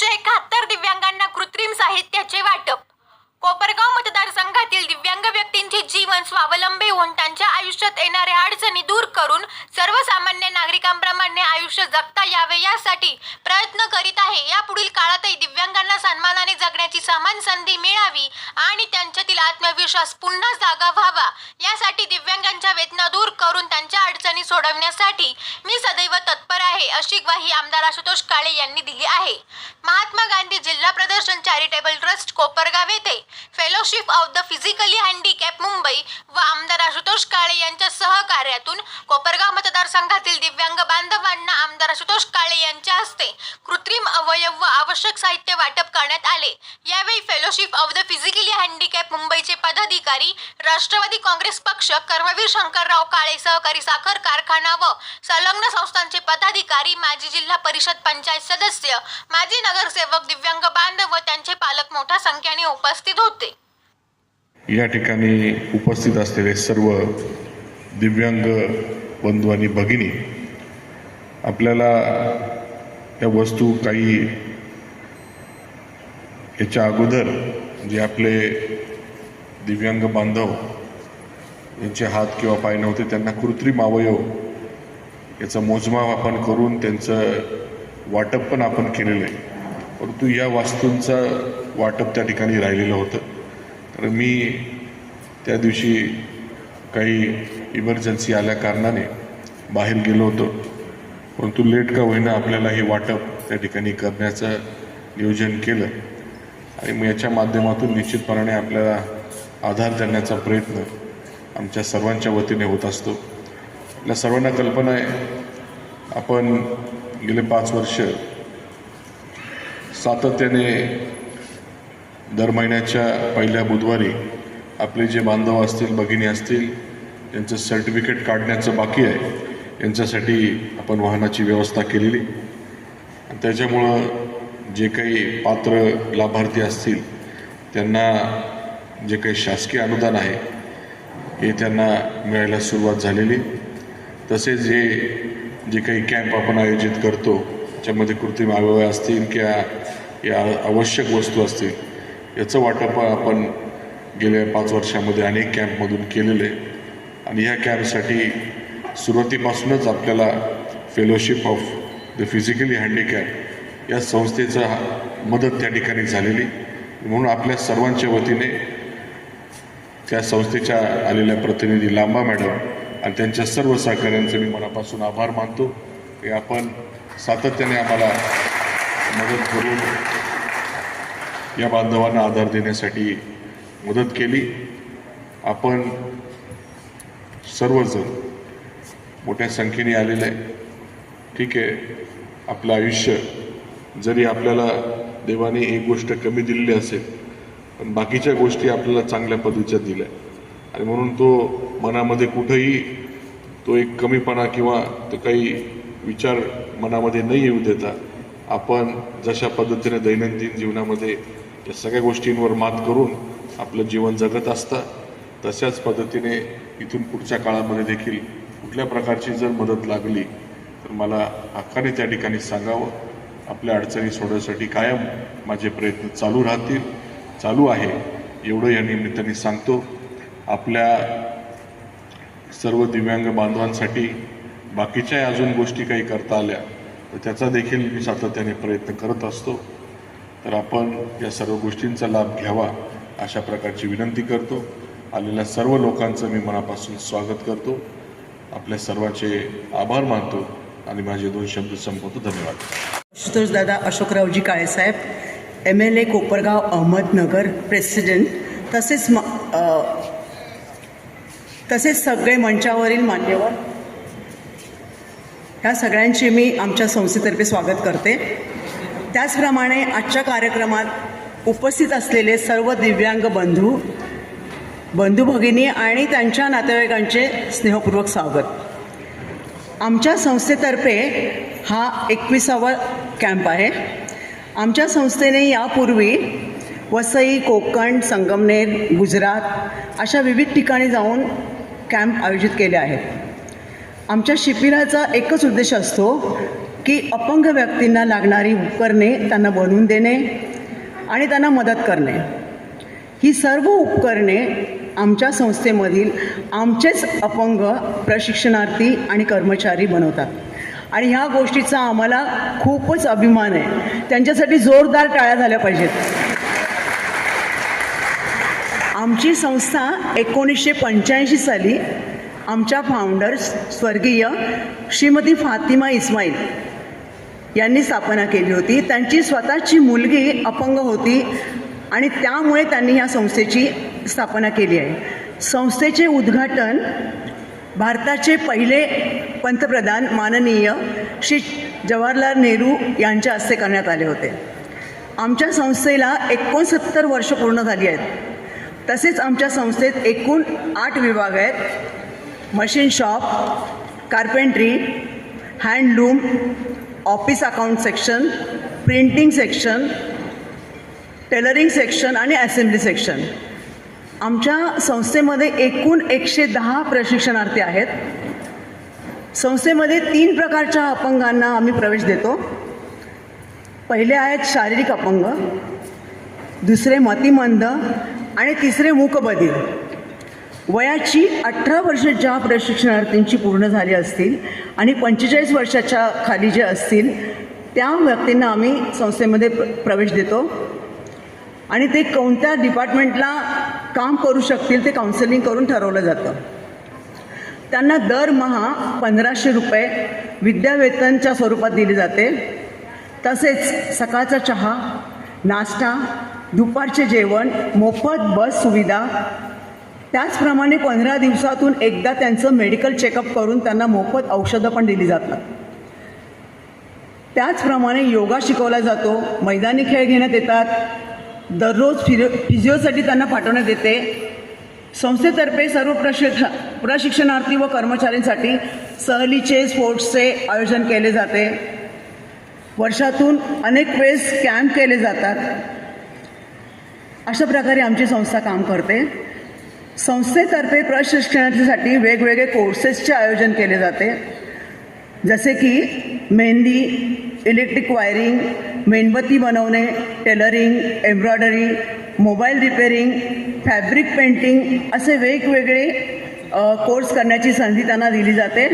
एकशे एकाहत्तर दिव्यांगांना कृत्रिम साहित्याचे वाटप. कोपरगाव मतदार दिव्यांग व्यक्तींचे जीवन स्वावलंबी होऊन त्यांच्या आयुष्यात येणाऱ्या अडचणी दूर करून सर्वसामान्य नागरिकांप्रमाणे आयुष्य जगता यावे यासाठी प्रयत्न करीत आहे. यापुढील काळातही दिव्यांगांना सन्मानाने जगण्याची समान संधी मिळावी आणि त्यांच्यातील आत्मविश्वास पुन्हा जागा व्हावा. यासाठी दिव्यांगांच्या वेदना दूर करून त्यांच्या अडचणी सोडवण्यासाठी मी सदैव तत्पर आहे अशी ग्वाही आमदार आशुतोष काळे यांनी दिली आहे. महात्मा गांधी जिल्हा प्रदर्शन चॅरिटेबल ट्रस्ट कोपरगाव येथे fellowship of the physically handicap Mumbai व आमदार आशुतोष काळे यांच्या सहकार्यातून कोपरगाव मतदारसंघातील दिव्यांग बांधवांना आमदार आशुतोष काळे यांच्या हस्ते कृत्रिम अवयव व आवश्यक साहित्य वाटप करण्यात आले. यावेळी fellowship of the physically handicap मुंबईचे पदाधिकारी राष्ट्रवादी काँग्रेस पक्ष कर्मवीर शंकरराव काळे सहकारी साखर कारखाना व संलग्न संस्थांचे पदाधिकारी माजी जिल्हा परिषद पंचायत सदस्य माजी नगरसेवक दिव्यांग बांधव व त्यांचे मोठ्या संख्येने उपस्थित होते. या ठिकाणी उपस्थित असलेले सर्व दिव्यांग बंधू आणि भगिनी आपल्याला या वस्तू काही याच्या अगोदर जे आपले दिव्यांग बांधव यांचे हात किंवा पाय नव्हते त्यांना कृत्रिम अवयव याचं मोजमाप आपण करून त्यांचं वाटप पण आपण केलेलं आहे. परंतु या वास्तूंचा वाटप त्या ठिकाणी राहिलेलं होतं. तर मी त्या दिवशी काही इमर्जन्सी आल्या कारणाने बाहेर गेलो होतो. परंतु लेट का होईना आपल्याला हे वाटप त्या ठिकाणी करण्याचं नियोजन केलं. आणि मग याच्या माध्यमातून निश्चितपणाने आपल्याला आधार देण्याचा प्रयत्न आमच्या सर्वांच्या वतीने होत असतो. आपल्या सर्वांना कल्पना आहे आपण गेले पाच वर्ष सातत्याने दर महिन्याच्या पहिल्या बुधवारी आपले जे बांधव असतील भगिनी असतील यांचं सर्टिफिकेट काढण्याचं बाकी आहे. यांच्यासाठी आपण वाहनाची व्यवस्था केलेली. त्याच्यामुळं जे काही पात्र लाभार्थी असतील त्यांना जे काही शासकीय अनुदान आहे हे त्यांना मिळायला सुरुवात झालेली. तसेच जे जे काही कॅम्प आपण आयोजित करतो याच्यामध्ये कृत्रिम अवयव असतील किंवा या आवश्यक वस्तू असतील याचं वाटप आपण गेल्या पाच वर्षामध्ये अनेक कॅम्पमधून केलेलं आहे. आणि ह्या कॅम्पसाठी सुरुवातीपासूनच आपल्याला fellowship of the physically handicap या संस्थेचा मदत त्या ठिकाणी झालेली. म्हणून आपल्या सर्वांच्या वतीने त्या संस्थेच्या आलेल्या प्रतिनिधी लांबा मॅडम आणि त्यांच्या सर्व सहकाऱ्यांचे मी मनापासून आभार मानतो. हे आपण सातत्याने आम्हाला मदत करून या बांधवांना आधार देण्यासाठी मदत केली. आपण सर्वजण मोठ्या संख्येने आलेलं आहे. ठीक आहे. आपलं आयुष्य जरी आपल्याला देवाने एक गोष्ट कमी दिलेली असेल पण बाकीच्या गोष्टी आपल्याला चांगल्या पद्धतीच्या दिल्या आणि म्हणून तो मनामध्ये कुठंही तो एक कमीपणा किंवा तो काही विचार मनामध्ये नाही येऊ देता आपण जशा पद्धतीने दैनंदिन जीवनामध्ये या सगळ्या गोष्टींवर मात करून आपलं जीवन जगत असता तशाच पद्धतीने इथून पुढच्या काळामध्ये देखील कुठल्या प्रकारची जर मदत लागली तर मला हक्काने त्या ठिकाणी सांगावं. आपल्या अडचणी सोडवण्यासाठी कायम माझे प्रयत्न चालू राहतील चालू आहे. एवढं या निमित्ताने सांगतो. आपल्या सर्व दिव्यांग बांधवांसाठी बाकीच्या अजून गोष्टी काही करता आल्या तर त्याचा देखील मी सातत्याने प्रयत्न करत असतो. तर आपण या सर्व गोष्टींचा लाभ घ्यावा अशा प्रकारची विनंती करतो. आलेल्या सर्व लोकांचं मी मनापासून स्वागत करतो. आपल्या सर्वांचे आभार मानतो आणि माझे दोन शब्द संपवतो. धन्यवाद. आशुतोष दादा अशोकरावजी काळेसाहेब M L A Kopargaon Ahmednagar president तसेच म तसेच सगळे मंचावरील मान्यवर ह्या सगळ्यांचे मी आमच्या संस्थेतर्फे स्वागत करते. त्याचप्रमाणे आजच्या कार्यक्रमात उपस्थित असलेले सर्व दिव्यांग बंधू बंधू भगिनी आणि त्यांच्या नातेवाईकांचे स्नेहपूर्वक स्वागत. आमच्या संस्थेतर्फे हा एकविसावा कॅम्प आहे. आमच्या संस्थेने यापूर्वी वसई कोकण संगमनेर गुजरात अशा विविध ठिकाणी जाऊन कॅम्प आयोजित केले आहेत. आमच्या शिबिराचा एकच उद्देश असतो की अपंग व्यक्तींना लागणारी उपकरणे त्यांना बनवून देणे आणि त्यांना मदत करणे. ही सर्व उपकरणे आमच्या संस्थेमधील आमचेच अपंग प्रशिक्षणार्थी आणि कर्मचारी बनवतात. आणि ह्या गोष्टीचा आम्हाला खूपच अभिमान आहे. त्यांच्यासाठी जोरदार टाळ्या झाल्या पाहिजेत. आमची संस्था एकोणीसशे पंच्याऐंशी साली आमच्या फाउंडर्स स्वर्गीय श्रीमती फातिमा इस्माईल यांनी स्थापना केली होती. त्यांची स्वतःची मुलगी अपंग होती आणि त्यामुळे त्यांनी या संस्थेची स्थापना केली आहे. संस्थेचे उद्घाटन भारताचे पहिले पंतप्रधान माननीय श्री जवाहरलाल नेहरू यांच्या हस्ते करण्यात आले होते. आमच्या संस्थेला एकोणसत्तर वर्ष पूर्ण झाली आहेत. तसेच आमच्या संस्थेत एकूण आठ विभाग आहेत. Machine shop carpentry handloom office account section printing section tailoring section आणि असेंब्ली सेक्शन आमच्या संस्थेमध्ये एकूण एकशे दहा प्रशिक्षणार्थी आहेत. संस्थेमध्ये तीन प्रकारच्या अपंगांना आम्ही प्रवेश देतो. पहिले आहेत शारीरिक अपंग दुसरे मतिमंद आणि तिसरे मूकबधीर. वयाची अठरा वर्ष ज्या प्रशिक्षणार्थींची पूर्ण झाली असतील आणि पंचेचाळीस वर्षाच्या खाली जे असतील त्या व्यक्तींना आम्ही संस्थेमध्ये प्र प्रवेश देतो. आणि ते कोणत्या डिपार्टमेंटला काम करू शकतील ते काउन्सिलिंग करून ठरवलं जातं. त्यांना दरमहा पंधराशे रुपये विद्यावेतनच्या स्वरूपात दिली जाते. तसेच सकाळचा चहा नाश्ता दुपारचे जेवण मोफत बस सुविधा त्याचप्रमाणे पंधरा दिवसातून एकदा त्यांचं मेडिकल चेकअप करून त्यांना मोफत औषधं पण दिली जातात. त्याचप्रमाणे योगा शिकवला जातो मैदानी खेळ घेण्यात येतात दररोज फिजिओ फिजिओसाठी त्यांना पाठवण्यात येते. संस्थेतर्फे सर्व प्रशिक्ष प्रशिक्षणार्थी व कर्मचाऱ्यांसाठी सहलीचे स्पोर्ट्सचे आयोजन केले जाते. वर्षातून अनेक वेळेस कॅम्प केले जातात. अशा प्रकारे आमची संस्था काम करते. संस्थेतर्फे प्रशिक्षणासाठी वेगवेगळे कोर्सेसचे आयोजन केले जाते. जसे की मेहंदी इलेक्ट्रिक वायरिंग मेणबत्ती बनवणे tailoring embroidery mobile repairing fabric painting असे वेगवेगळे कोर्स करण्याची संधी त्यांना दिली जाते.